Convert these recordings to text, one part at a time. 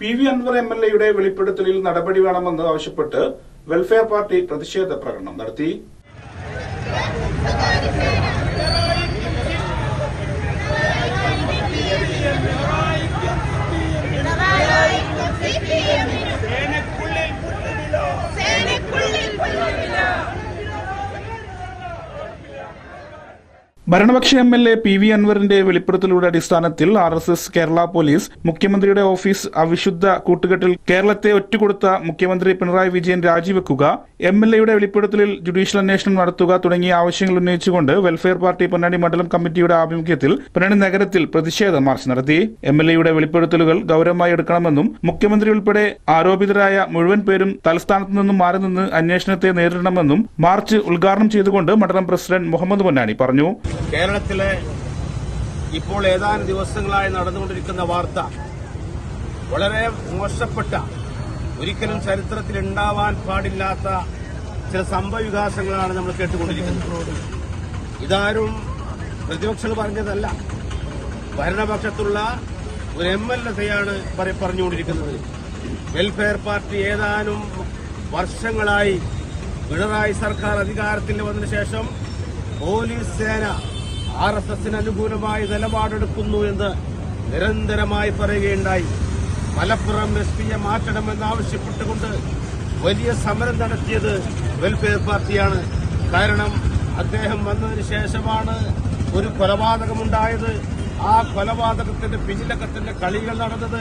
P V Anvar M L എയുടെ വെളിപ്പെടുത്തലിൽ നടപടി വേണമെന്ന് ആവശ്യപ്പെട്ട് വെൽഫെയർ പാർട്ടി പ്രതിഷേധ പ്രകടനം നടത്തി. ഭരണപക്ഷ M L A P V അൻവറിന്റെ വെളിപ്പെടുത്തലുടെ അടിസ്ഥാനത്തിൽ R S S Kerala police മുഖ്യമന്ത്രിയുടെ ഓഫീസ് അവിശുദ്ധ കൂട്ടുകെട്ടിൽ കേരളത്തെ ഒറ്റുകൊടുത്ത മുഖ്യമന്ത്രി പിണറായി വിജയൻ രാജിവെക്കുക എം എൽ എയുടെ വെളിപ്പെടുത്തലിൽ ജുഡീഷ്യൽ അന്വേഷണം നടത്തുക തുടങ്ങിയ ആവശ്യങ്ങൾ ഉന്നയിച്ചുകൊണ്ട് വെൽഫെയർ പാർട്ടി പൊന്നാനി മണ്ഡലം കമ്മിറ്റിയുടെ ആഭിമുഖ്യത്തിൽ പൊന്നാനി നഗരത്തിൽ പ്രതിഷേധ മാർച്ച് നടത്തി. എം എൽ എയുടെ വെളിപ്പെടുത്തലുകൾ ഗൌരവമായി എടുക്കണമെന്നും മുഖ്യമന്ത്രി ഉൾപ്പെടെ ആരോപിതരായ മുഴുവൻ പേരും തലസ്ഥാനത്ത് നിന്നും മാറി നിന്ന് അന്വേഷണത്തെ നേരിടണമെന്നും മാർച്ച് ഉദ്ഘാടനം ചെയ്തുകൊണ്ട് മണ്ഡലം പ്രസിഡന്റ് മുഹമ്മദ് പൊന്നാനി പറഞ്ഞു. കേരളത്തിലെ ഇപ്പോൾ ഏതാനും ദിവസങ്ങളായി നടന്നുകൊണ്ടിരിക്കുന്ന വാർത്ത വളരെ മോശപ്പെട്ട ഒരിക്കലും ചരിത്രത്തിൽ ഉണ്ടാവാൻ പാടില്ലാത്ത ചില സംഭവവികാസങ്ങളാണ് നമ്മൾ കേട്ടുകൊണ്ടിരിക്കുന്നത്. ഇതാരും പ്രതിപക്ഷങ്ങൾ പറഞ്ഞതല്ല. ഭരണപക്ഷത്തുള്ള ഒരു എം എൽ എയാണ് പറഞ്ഞുകൊണ്ടിരിക്കുന്നത്. വെൽഫെയർ പാർട്ടി ഏതാനും വർഷങ്ങളായി പിണറായി സർക്കാർ അധികാരത്തിൽ വന്നതിന് ശേഷം പോലീസ് സേന ആർ എസ് എസിന് അനുകൂലമായി നിലപാടെടുക്കുന്നു എന്ന് നിരന്തരമായി പറയുകയുണ്ടായി. മലപ്പുറം എസ് പിയെ മാറ്റണമെന്നാവശ്യപ്പെട്ടുകൊണ്ട് വലിയ സമരം നടത്തിയത് വെൽഫെയർ പാർട്ടിയാണ്. കാരണം അദ്ദേഹം വന്നതിന് ശേഷമാണ് ഒരു കൊലപാതകമുണ്ടായത്. ആ കൊലപാതകത്തിന്റെ പിന്നിലൊക്കെ തന്നെ കളികൾ നടന്നത്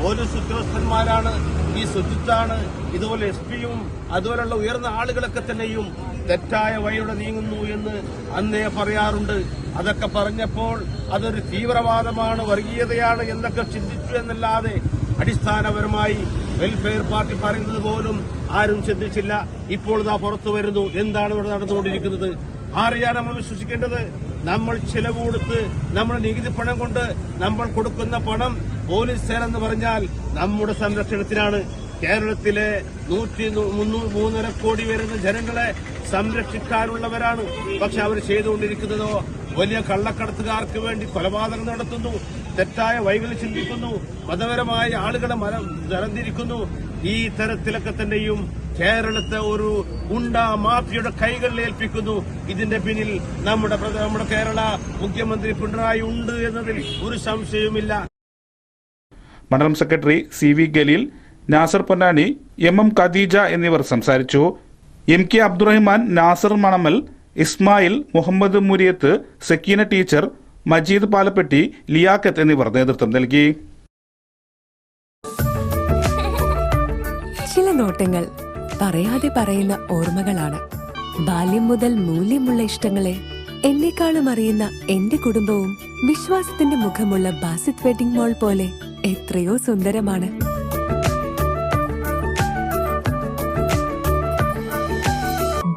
പോലീസ് ഉദ്യോഗസ്ഥന്മാരാണ്. ഈ സുജിത്താണ് ഇതുപോലെ എസ് പിയും അതുപോലുള്ള ഉയർന്ന ആളുകളൊക്കെ തന്നെയും തെറ്റായ വഴിയുടെ നീങ്ങുന്നു എന്ന് അന്നേ പറയാറുണ്ട്. അതൊക്കെ പറഞ്ഞപ്പോൾ അതൊരു തീവ്രവാദമാണ് വർഗീയതയാണ് എന്നൊക്കെ ചിന്തിച്ചു എന്നല്ലാതെ അടിസ്ഥാനപരമായി വെൽഫെയർ പാർട്ടി പറയുന്നത് പോലും ആരും ചിന്തിച്ചില്ല. ഇപ്പോൾ ഇതാ പുറത്തു വരുന്നു. എന്താണ് ഇവിടെ നടന്നുകൊണ്ടിരിക്കുന്നത്? ആരെയാണ് നമ്മൾ വിശ്വസിക്കേണ്ടത്? നമ്മൾ ചിലവ് കൊടുത്ത് നമ്മൾ നികുതി പണം കൊണ്ട് നമ്മൾ കൊടുക്കുന്ന പണം പോലീസ് സേന എന്ന് പറഞ്ഞാൽ നമ്മുടെ സംരക്ഷണത്തിനാണ്. കേരളത്തിലെ നൂറ്റി മൂന്നര കോടി വരുന്ന ജനങ്ങളെ സംരക്ഷിക്കാനുള്ളവരാണ്. പക്ഷെ അവർ ചെയ്തുകൊണ്ടിരിക്കുന്നതോ വലിയ കള്ളക്കടത്തുകാർക്ക് വേണ്ടി കൊലപാതകം നടത്തുന്നു തെറ്റായ വൈകല്യം ചിന്തിക്കുന്നു മതപരമായ ആളുകളെ മരം തരംതിരിക്കുന്നു. ഈ തരത്തിലൊക്കെ തന്നെയും കേരളത്തെ ഒരു ഉണ്ട മാഫിയുടെ കൈകളിൽ ഏൽപ്പിക്കുന്നു. ഇതിന്റെ പിന്നിൽ നമ്മുടെ നമ്മുടെ കേരള മുഖ്യമന്ത്രി പിണറായി ഉണ്ട് എന്നതിൽ ഒരു സംശയവുമില്ല. മണ്ഡലം secretary C V Galeel Nasar Ponnani M M Khadeeja എന്നിവർ സംസാരിച്ചു. M K Abdurahiman Nasar Manamal Ismail Muhammad Muriyath Sakkeena teacher Majeed Palappetty Liyakath എന്നിവർ നേതൃത്വം നൽകി. ചില നോട്ടങ്ങൾ പറയാതെ പറയുന്ന ഓർമ്മകളാണ്. ബാല്യം മുതൽ മൂല്യമുള്ള ഇഷ്ടങ്ങളെ എന്നെക്കാളും അറിയുന്ന എന്റെ കുടുംബവും വിശ്വാസത്തിന്റെ മുഖമുള്ള ബാസിത് വെഡിംഗ് മോൾ പോലെ എത്രയോ സുന്ദരമാണ്.